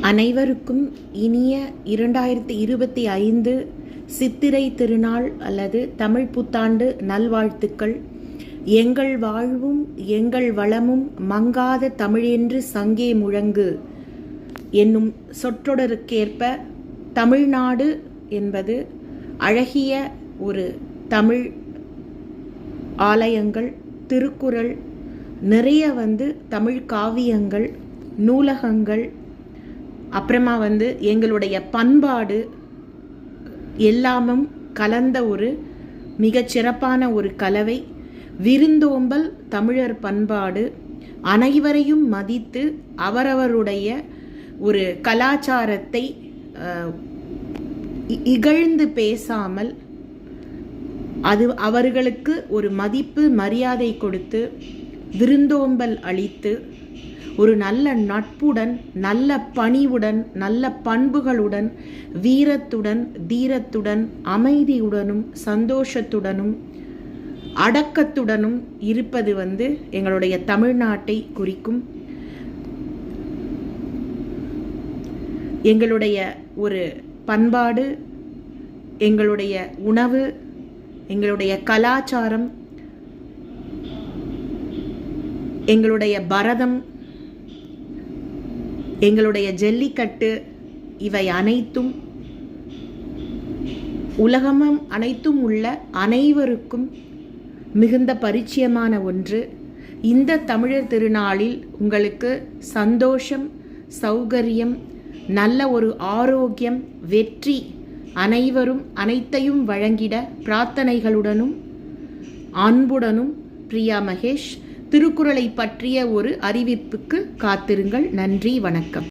அனைவருக்கும் இனிய இரண்டாயிரத்தி இருபத்தி ஐந்து சித்திரை திருநாள் அல்லது தமிழ் புத்தாண்டு நல்வாழ்த்துக்கள். எங்கள் வாழ்வும் எங்கள் வளமும் மங்காத தமிழென்று சங்கே முழங்கு. என்னும் சொற்றொடருக்கேற்ப தமிழ்நாடு என்பது அழகிய ஒரு தமிழ் ஆலயங்கள் திருக்குறள் நிறைய வந்து தமிழ் காவியங்கள் நூலகங்கள் அப்புறமா வந்து எங்களுடைய பண்பாடு எல்லாமும் கலந்த ஒரு மிகச்சிறப்பான ஒரு கலவை. விருந்தோம்பல் தமிழர் பண்பாடு. அனைவரையும் மதித்து அவரவருடைய ஒரு கலாச்சாரத்தை இகழ்ந்து பேசாமல் அது அவர்களுக்கு ஒரு மதிப்பு மரியாதை கொடுத்து விருந்தோம்பல் அளித்து ஒரு நல்ல நட்புடன் நல்ல பணிவுடன் நல்ல பண்புகளுடன் வீரத்துடன் தீரத்துடன் அமைதியுடனும் சந்தோஷத்துடனும் அடக்கத்துடனும் இருப்பது வந்து எங்களுடைய தமிழ்நாட்டை குறிக்கும் எங்களுடைய ஒரு பண்பாடு எங்களுடைய உணவு எங்களுடைய கலாச்சாரம் எங்களுடைய பரதம் எங்களுடைய ஜல்லிக்கட்டு இவை அனைத்தும் உலகமும் அனைத்தும் உள்ள அனைவருக்கும் மிகுந்த பரிச்சயமான ஒன்று. இந்த தமிழர் திருநாளில் உங்களுக்கு சந்தோஷம் சௌகரியம் நல்ல ஒரு ஆரோக்கியம் வெற்றி அனைவரும் அனைத்தையும் வழங்கிட பிரார்த்தனைகளுடனும் அன்புடனும் பிரியா மகேஷ் திருக்குறளை பற்றிய ஒரு அறிவிப்புக்கு காத்திருங்கள். நன்றி வணக்கம்.